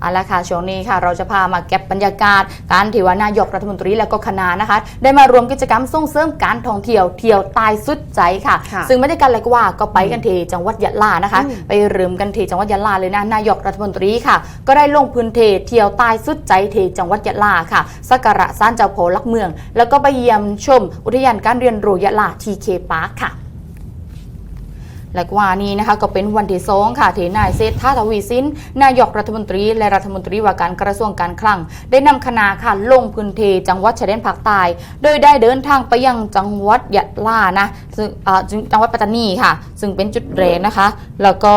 เอาละค่ะช่วงนี้ค่ะ เราจะพามาเก็บบรรยากาศ การที่ว่านายกรัฐมนตรีและก็คณะนะคะ ได้มารวมกิจกรรมส่งเสริมการท่องเที่ยวเที่ยวตายสุดใจค่ะ ค่ะซึ่งไม่ได้กันอะไรก็ว่าก็ไปกันที่จังหวัดยะลานะคะอืมไปเริ่มกันที่จังหวัดยะลาเลยนะนายกรัฐมนตรีค่ะ ก็ได้ลงพื้นที่เที่ยวตายสุดใจที่จังหวัดยะลาค่ะสักการะศาลเจ้าโพลักเมือง แล้วก็ไปเยี่ยมชม อุทยานการเรียนรู้ยะลาทีเคปาร์คค่ะ และว่านี้นะคะก็เป็นวันที่สองค่ะที่นายเศรษฐาทวีสินนายกรัฐมนตรี และรัฐมนตรีว่าการกระทรวงการคลัง ได้นำคณะค่ะลงพื้นที่จังหวัดชายแดนภาคใต้โดยได้เดินทางไปยังจังหวัดยะลานะซึ่งจังหวัดปัตตานีค่ะ ซึ่งเป็นจุดแรกนะคะ แล้วก็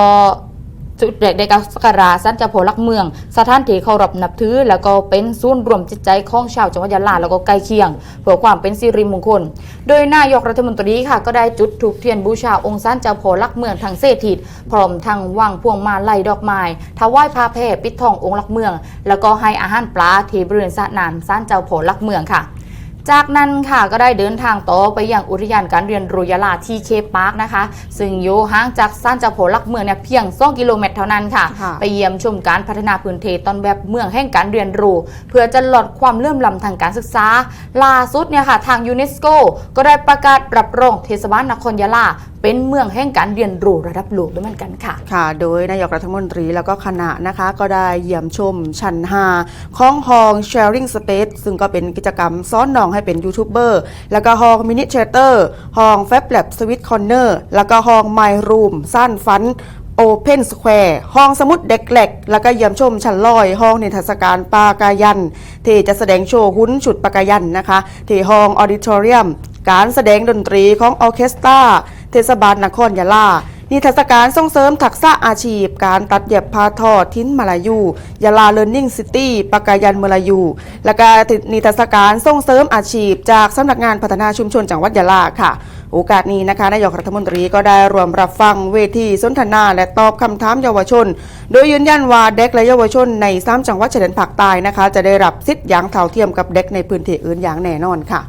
จุดแรกในการสักกาสันเจ้าโพลักเมือง สถานที่เคารพนับถือ แล้วก็เป็นศูนย์รวมจิตใจของชาวจังหวัดยะลาแล้วก็ใกล้เคียงเพื่อความเป็นสิริมงคล โดยนายกรัฐมนตรีค่ะก็ได้จุดถูกเทียนบูชาองค์สันเจ้าโพลักเมืองทางเศรษฐิตพร้อมทั้งวางพวงมาลัยดอกไม้ถวายพาแพร่ปิดทององค์ลักเมือง แล้วก็ให้อาหารปลาที่บริเวณสระน้ำสันเจ้าโพลักเมืองค่ะ จากนั้นค่ะก็ได้เดินทางต่อไปยังอุทยานการเรียนรู้ยะลาที่เคปาร์คนะคะ ซึ่งอยู่ห่างจากซ่านเจ้าโพลักเมืองเนี่ยเพียง 2 กิโลเมตรเท่านั้นค่ะค่ะ ไปเยี่ยมชมการพัฒนาพื้นที่ตอนแบบเมืองแห่งการเรียนรู้ เพื่อจะลดความเลื่อมล้ำทางการศึกษาล่าสุดเนี่ยค่ะทางยูเนสโกก็ได้ประกาศรับรองเทศบาลนครยะลา เป็นเมืองแห่งการเรียนรู้ระดับโลกด้วยเหมือนกันค่ะ ค่ะ โดยนายกรัฐมนตรีแล้วก็คณะนะคะก็ได้เยี่ยมชมชั้น5ของห้อง Sharing Space ซึ่งก็เป็นกิจกรรมซ้อนน้องให้เป็นยูทูบเบอร์แล้วก็ห้อง Mini Theater ห้อง Fab Lab Sweet Corner แล้วก็ห้อง My Room สั้นฟัน Open Square ห้องสมุดเด็กเหล็ก แล้วก็เยี่ยมชมชั้นลอย ห้องนิทรรศการปากายัน ที่จะแสดงโชว์หุ้นฉุดปากายันนะคะ ที่ห้องออดิทอเรียม การแสดงดนตรีของออเคสตรา เทศบาลนครยะลานิทรรศการส่งเสริมทักษะอาชีพ การตัดเย็บผ้าทอทิ้นมาลายูยะลาเลิร์นนิ่งซิตี้ปากายันเมลายู และก็นิทรรศการส่งเสริมอาชีพ จากสำนักงานพัฒนาชุมชนจังหวัดยะลาค่ะ โอกาสนี้นะคะนายกรัฐมนตรีก็ได้รวมรับฟังเวทีสนทนา และตอบคำถามเยาวชน โดยยืนยันว่าเด็กและเยาวชนในสามจังหวัดชายแดนภาคใต้นะคะ จะได้รับสิทธิ์อย่างเท่าเทียมกับเด็กในพื้นที่อื่นอย่างแน่นอนค่ะ